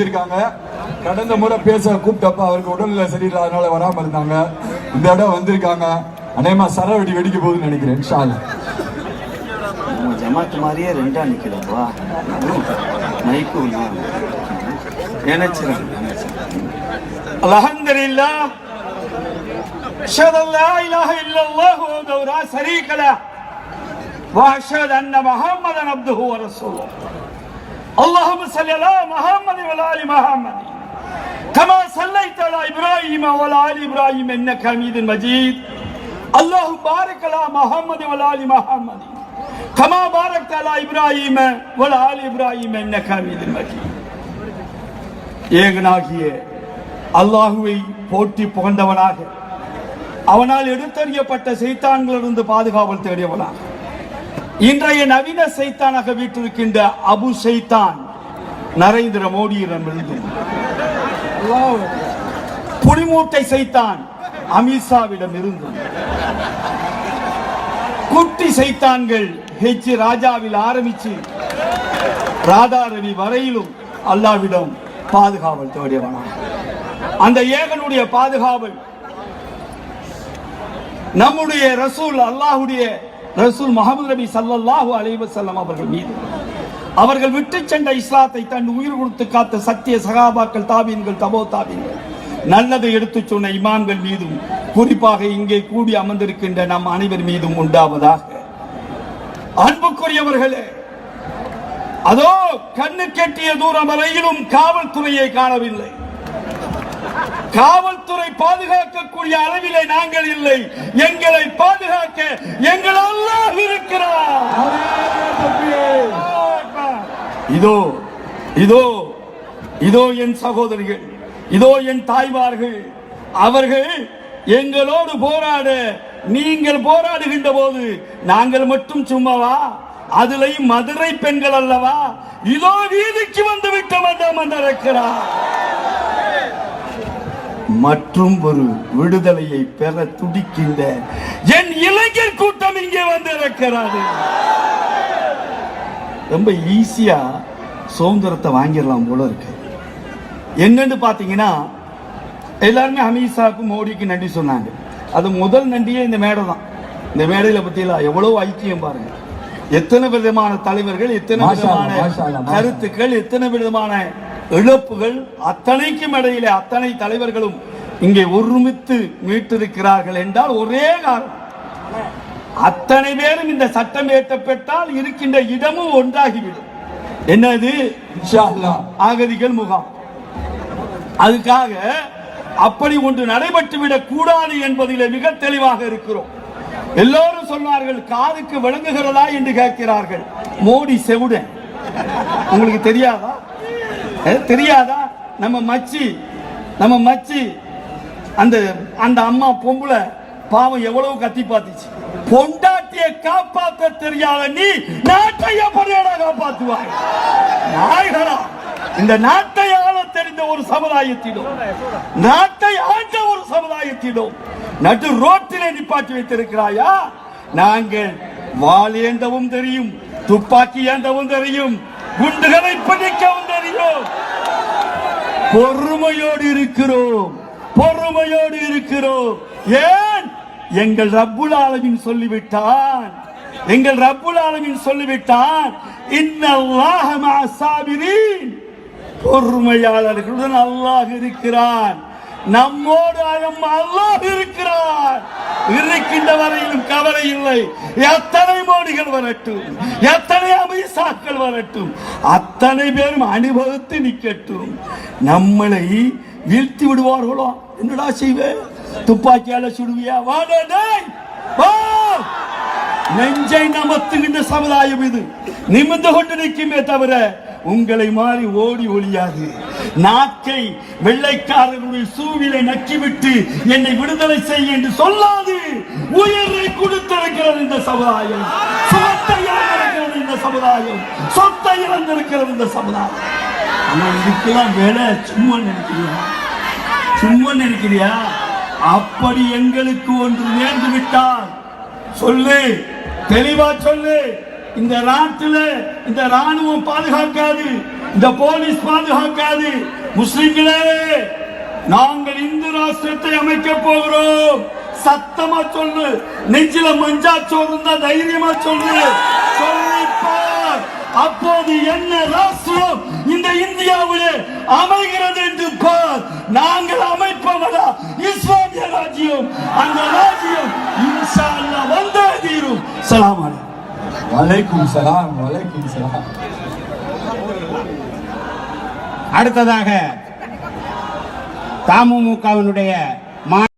வந்திருக்காங்க. கடந்த முறை பேச கூப்பிட்டப்ப அவருக்கு உடல்நிலை சரியில்லாதனால வராமல் இருந்தாங்க. இந்த இடம் வந்திருக்காங்க. அநேகமா சரவடி வெடிக்க போகுதுன்னு நினைக்கிறேன் ஷால் ஜமாத் மாதிரியே ரெண்டா நிக்கிறாங்களா மைக்கு நினைச்சிருக்கேன் அலஹந்திரில்லா அன்ன முஹம்மதன் அப்துஹு اللهم صل على محمد وعلى آل محمد كما صليت على إبراهيم وعلى آل إبراهيم إنك حميد مجيد اللهم بارك على محمد وعلى آل محمد كما باركت على إبراهيم وعلى آل إبراهيم إنك حميد مجيد ஏகனாகிய அல்லாஹுவை போற்றி புகழ்ந்தவனாக அவனால் எடுத்தறியப்பட்ட சைத்தான்களிலிருந்து பாதுகாவல் தேடியவனாக இன்றைய நவீன சைத்தானாக வீட்டிருக்கின்ற அபு சைத்தான் நரேந்திர மோடியிடமிருந்து புலிமூட்டை சைத்தான் அமித்ஷாவிடம் இருந்து குட்டி சைத்தான்கள் ஹெச் ராஜாவில் ஆரம்பிச்சு ராதாரவி வரையிலும் அல்லாவிடம் பாதுகாவல் தேடியவனா அந்த ஏகனுடைய பாதுகாவல் நம்முடைய ரசூல் அல்லாஹுடைய ரசூல் முகமது நபி சல்லாஹூ அலைஹி அவர்கள் மீது. அவர்கள் விட்டு சென்ற இஸ்லாத்தை தன் உயிர் கொடுத்து காத்த சத்திய சகாபாக்கள் தாபீன்கள் தபோ தாபீன்கள். நல்லதை எடுத்துச் சொன்ன இமான்கள் மீதும் குறிப்பாக இங்கே கூடி அமர்ந்திருக்கின்ற நம் அனைவர் மீதும் உண்டாவதாக. அன்புக்குரியவர்களே அதோ கண்ணு கெட்டிய தூரம் வரையிலும் காவல்துறையை காணவில்லை. காவல்துறை பாதுகாக்கக்கூடிய அளவிலே நாங்கள் இல்லை. எங்களை பாதுகாக்க எங்கள் அல்லாஹ் இருக்கிறார். இதோ இதோ இதோ என் சகோதரிகள் இதோ என் தாய்மார்கள். அவர்கள் எங்களோடு போராட நீங்கள் போராடுகின்ற போது நாங்கள் மட்டும் சும்மாவா? அதுலயும் மதுரை பெண்கள் அல்லவா? இதோ வீதிக்கு வந்து விட்டு வந்தோம் இருக்கிறார் மற்றும் ஒரு விடுதலையை பெற துடிக்கின்ற என் இளைஞர் கூட்டம் இங்கே வந்திருக்கிறது. ரொம்ப ஈஸியா சுதந்திரத்தை வாங்கிடலாம் போல இருக்கு. என்னன்னு பாத்தீங்கன்னா எல்லாருமே அமித்ஷாவுக்கு மோடிக்கு நன்றி சொன்னாங்க. அது முதல் நன்றியே இந்த மேடை தான். இந்த மேடையில பத்தியெல்லாம் எவ்வளவு ஐக்கியம் பாருங்க. எத்தனை விதமான தலைவர்கள் எத்தனை விதமான கருத்துக்கள் எத்தனை விதமான இழப்புகள் அத்தனைக்கும் இடையிலே அத்தனை தலைவர்களும் இங்கே ஒருமித்து மீட்டிருக்கிறார்கள் என்றால் ஒரே காரணம். அத்தனை பேரும் இந்த சட்டம் ஏற்றப்பட்டால் இருக்கின்ற இடமும் ஒன்றாகிவிடும். என்னது. ஆகதிகள் முகாம். அதுக்காக அப்படி ஒன்று நடைபெற்று விடக் கூடாது என்பதிலே மிக தெளிவாக இருக்கிறோம். எல்லோரும் சொன்னார்கள் காதுக்கு விளங்குகிறதா என்று கேட்கிறார்கள். மோடி செவுடன். உங்களுக்கு தெரியாதா? தெரியாதா? நம்ம மச்சி நம்ம மச்சி அந்த அந்த அம்மா பொம்பளை பாவம் எவ்வளவு கத்தி பார்த்துச்சு. பொண்டாட்டிய காப்பாத்த தெரியாத நீ நாட்டை எப்படியடா காப்பாத்துவாய்? நாயகரா இந்த நாட்டை ஆள தெரிந்த ஒரு சமுதாயத்திலும் நாட்டை ஆண்ட ஒரு சமுதாயத்திலும் நடு ரோட்டிலே நிப்பாட்டி வைத்திருக்கிறாயா? நாங்கள் வாள் ஏந்தவும் தெரியும் துப்பாக்கி ஏந்தவும் தெரியும் குண்டுகளை பிடிக்கவும் தெரியும் பொறுமையோடு இருக்கிறோம். பொறுமையோடு இருக்கிறோம். ஏன்? எங்கள் ரப்புல் ஆலமின் சொல்லிவிட்டான். எங்கள் ரப்புல் ஆலமின் சொல்லிவிட்டான். இன்னல்லாஹ மஅ பொறுமையாளர்களுடன் அல்லாஹ் இருக்கிறான். நம்மோடு அயம் அல்லாஹ் இருக்கிறான். இருக்கின்ற வரையிலும் கவலை இல்லை. எத்தனை மோடிகள் வரட்டும். எத்தனை அமித்ஷாக்கள் வரட்டும் அத்தனை பேரும் அனுபவித்து நிக்கட்டும் நம்மளை வீழ்த்தி விடுவார்களோ? என்னடா செய்வே? துப்பாக்கியால சுடுவியா? வாடா டேய் வா! நெஞ்சை நமத்துகின்ற சமுதாயம் இது. நிமிர்ந்து கொண்டு நிற்குமே தவிர உங்களை மாறி ஓடி ஒளியாது. நாக்கை வெள்ளைக்காரர்களுடைய சூவிலை நக்கிவிட்டு என்னை விடுதலை செய்ய என்று சொல்லாது. உயிரை கொடுத்திருக்கிறது இந்த சமுதாயம். சுகத்தை இழந்திருக்கிறது இந்த சமுதாயம். சொத்தை இழந்திருக்கிறது இந்த சமுதாயம். ஆனா இதுக்கெல்லாம் வேலை சும்மா நினைக்கிறியா? சும்மா நினைக்கிறியா? அப்படி எங்களுக்கு ஒன்று நேர்ந்து விட்டால் சொல்லு தெளிவா சொல்லு. இந்த நாட்டில் இந்த ராணுவம் பாதுகாக்காது. இந்த போலீஸ் பாதுகாக்காது முஸ்லிம்களே நாங்கள் இந்து ராஷ்டிரத்தை அமைக்க போகிறோம். சத்தமா சொல்லு. நெஞ்சில மஞ்சா சோறுந்தா தைரியமா சொல்லு. சொல்லிப்பார். அப்போது என்ன ராஷ்டிரம் இந்த இந்தியாவிலே அமைகிறது என்று பார். நாங்கள் அமைப்பவரா? இஸ்லாமிய ராஜ்யம். அந்த ராஜ்யம் இன்ஷா அல்லாஹ் வந்தே தீரும். சலாம் வலைக்கும் சலாம் வலைக்கும் சலாம். அடுத்ததாக தமுமுகவினுடைய மா